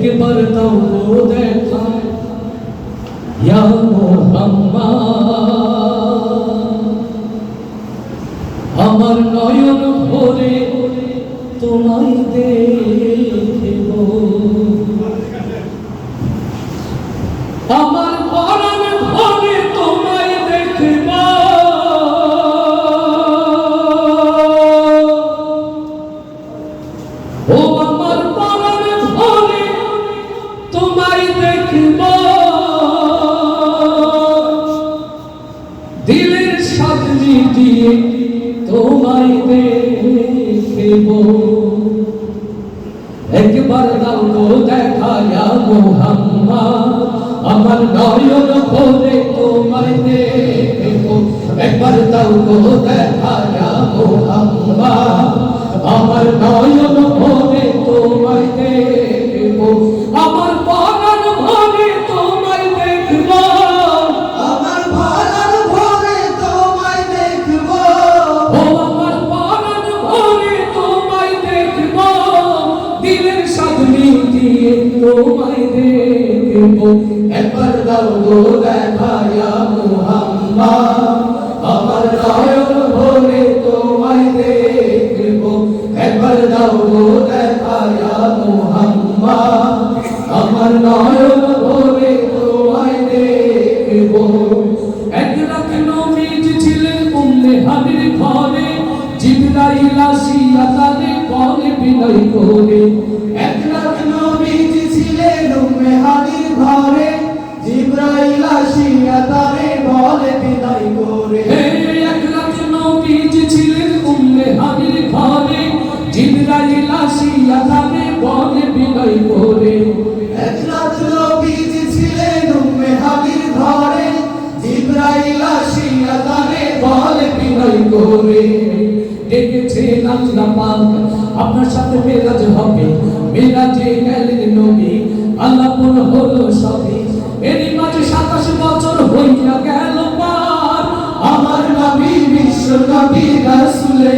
একবার গো দেখা ইয়া মোহাম্মদ আমার নয়ন ভরে তোমায় দেখিব দিয়ে তোমায় দেখব একবার দাও দেখায়া মোহাম্মদ। আমার নয়ন ভরে তোমায় দেখব একবার দাও গো তোমায় দেখব একবার দাও গো দেখায়া মুহাম্মদ আমার নয়ন ভরে তোমায় দেখব একবার দাও মুহাম্মদ আমার নয়ন ভরে তোমায় দেখব এক রাত ছিলেন উম্মে হাবির ঘরে জিবরাইল আসিয়া তারে বলে বিনয় করে জিব্রাইল আসিয়া তারে বলে বিদায় করে। এক রাত নবীজ ছিলেন উম্মে হাবির ঘরে জিবরাইল আসিয়া তারে বলে বিনয় করে। এক রাত নবীজ ছিলেন উম্মে হানির ঘরে জিব্রাইল আসিয়া তারে বলে বিনয় করে। ডেকেছে নাচনা পাক আপনার সাথে মেরাজ হবে। মেরাজে গেলেন নবী আল্লাহ হলো সবই। এরই বছর হইয়া গেল পার। আমার নবী বিশ্ব নবী রাসূলে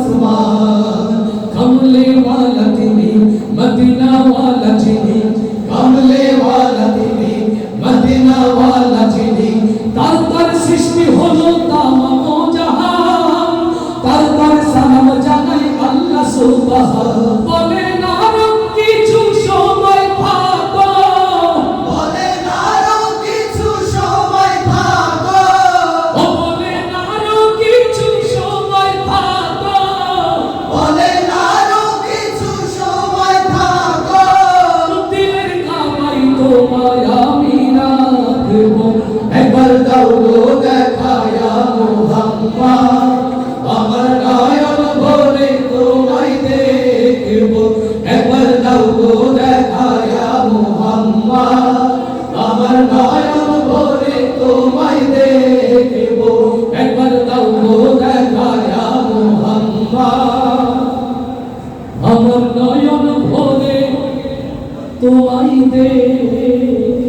आसमान कमले वाला तेरी मदीना वाला तेरी कमले वाला तेरी তোমায় আমি রাখব একবার দাও গো দেখায়া মুহাম্মদ তোমায় দেয়